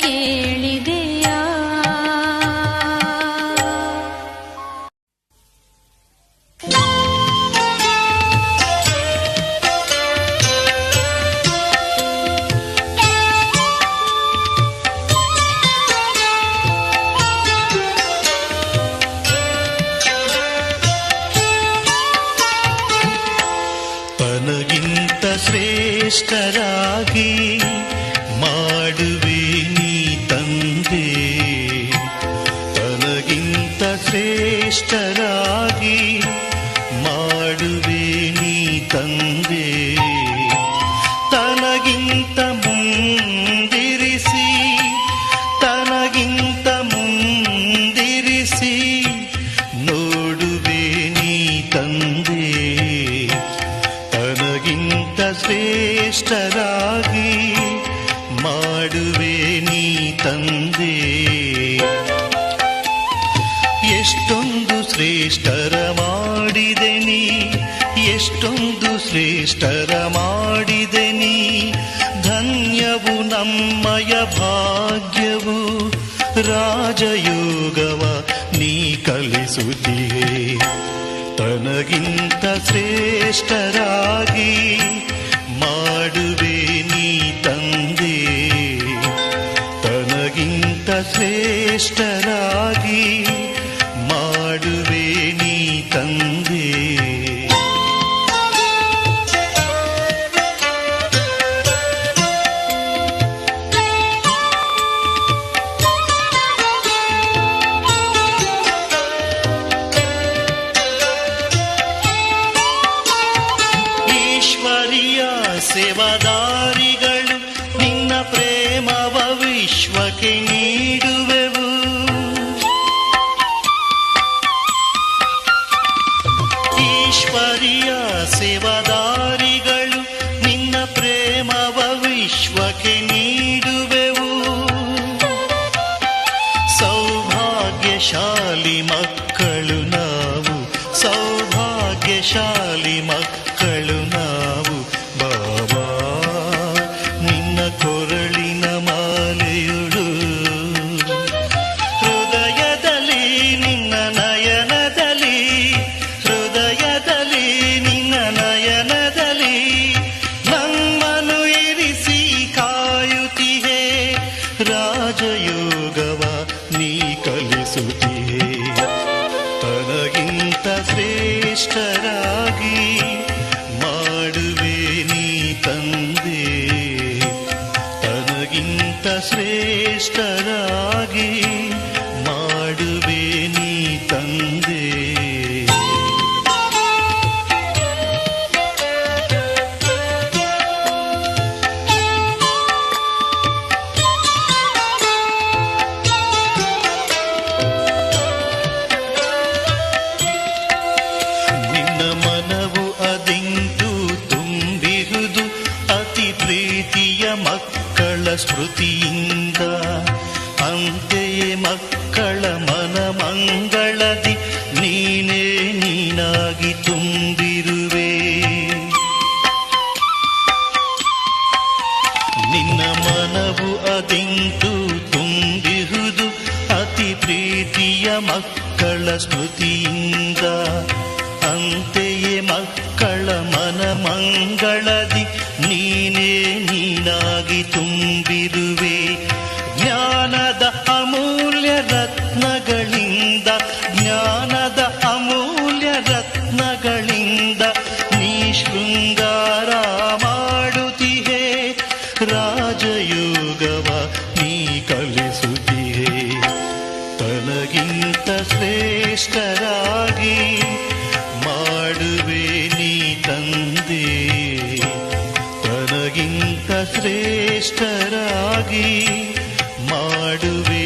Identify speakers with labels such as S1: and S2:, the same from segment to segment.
S1: ಕೇಳಿದೆ
S2: ಗಿಂತ ಶ್ರೇಷ್ಠರಾಗಿ ಮಾಡುವೆ ನೀ ತಂದೆ. ತನಗಿಂತ ಶ್ರೇಷ್ಠ विश्व के तशेष्ठ ನಿನ್ನ ಮನವು ಅದಿಂತು ತುಂಬಿಹುದು ಅತಿ ಪ್ರೀತಿಯ ಮಕ್ಕಳ ಸ್ಮೃತಿಯಿಂದ ಅಂತೆಯೇ ಮಕ್ಕಳ ಮನ ಮಂಗಳದಿ ನೀನೇ ನೀನಾಗಿ ತುಂಬಿರು ಶ್ರೇಷ್ಠರಾಗಿ ಮಾಡುವೆ.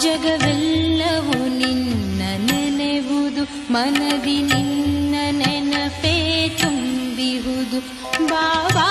S1: ಜಗವೆಲ್ಲವೂ ನಿನ್ನ ನೆನೆವುದು ಮನದಿ ನಿನ್ನ ನೆನಪೇ ತುಂಬಿಹುದು ಬಾಬಾ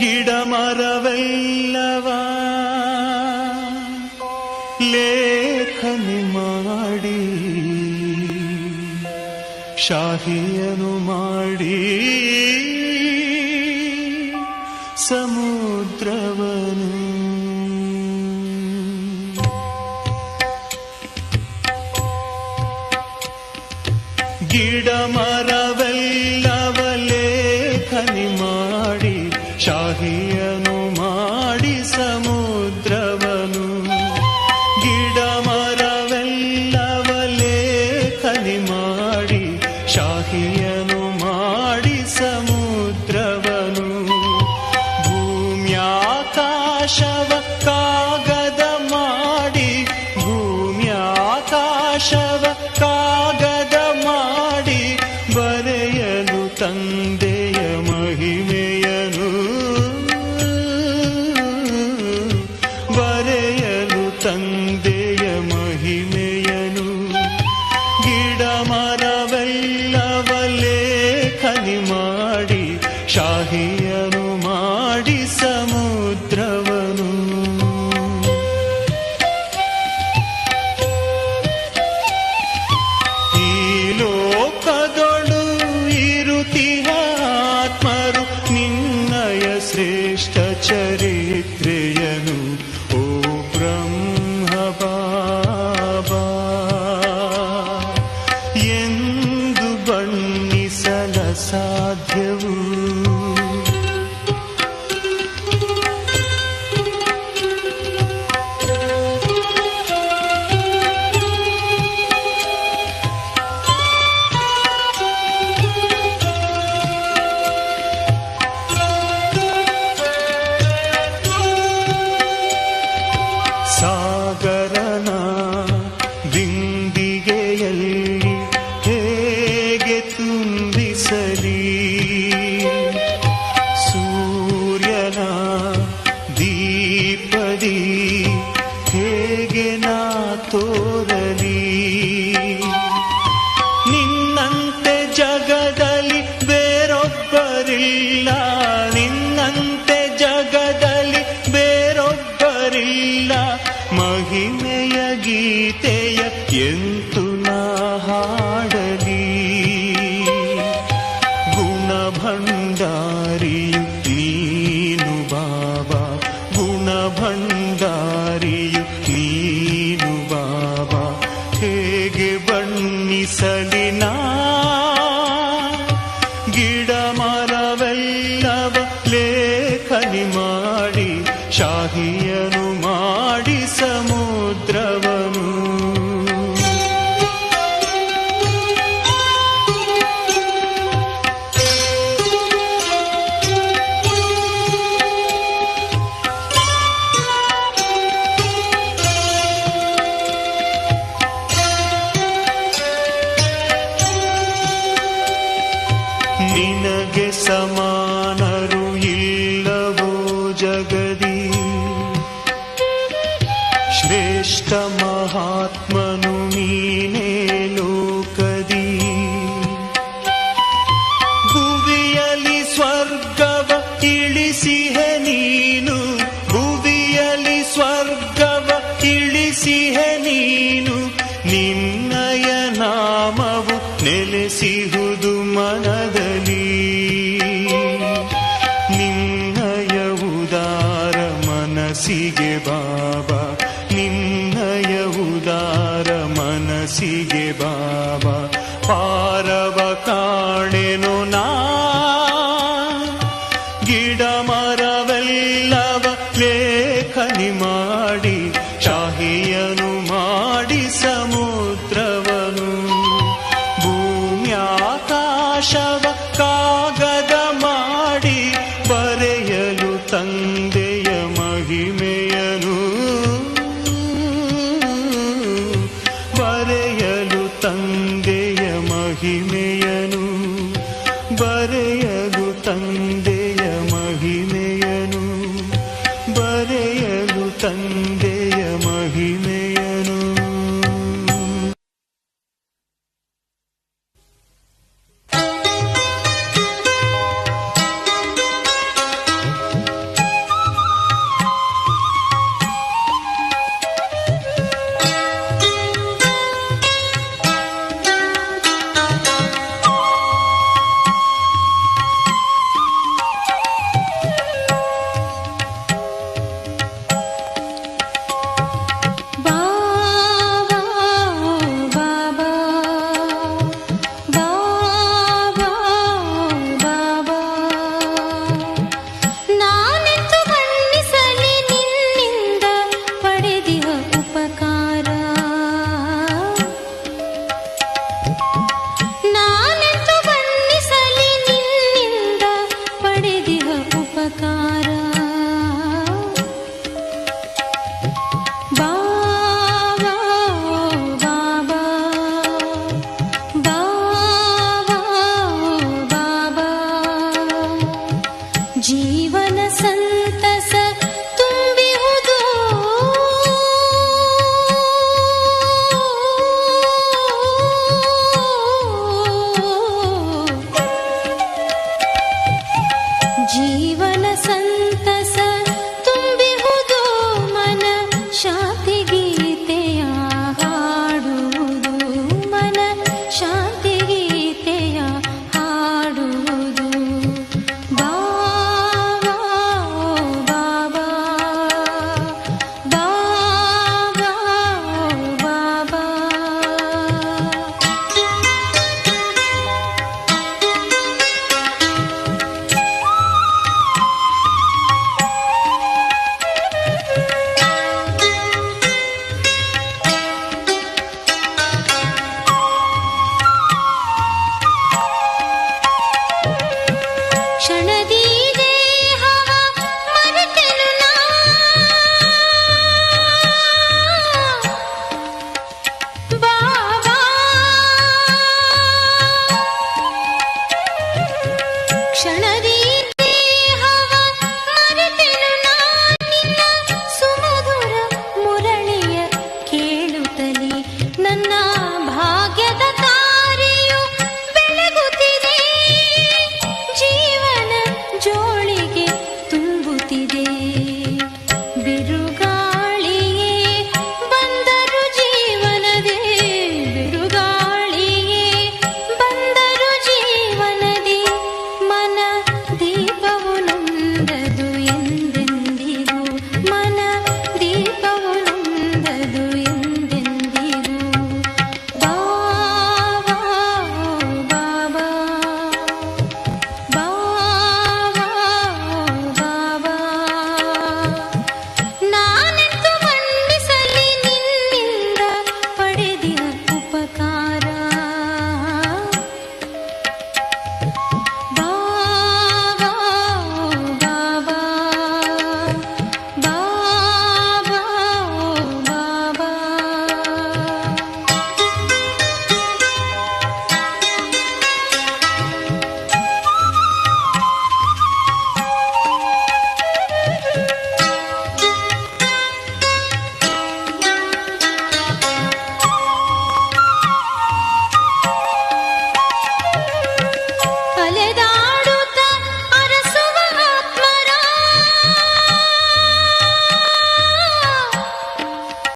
S3: ಗಿಡ ಮರವೆಲ್ಲವಾ ಲೇಖನಿ ಮಾಡಿ ಶಾಹಿಯನು ಮಾಡಿ. ಬಿಸಲಿ shall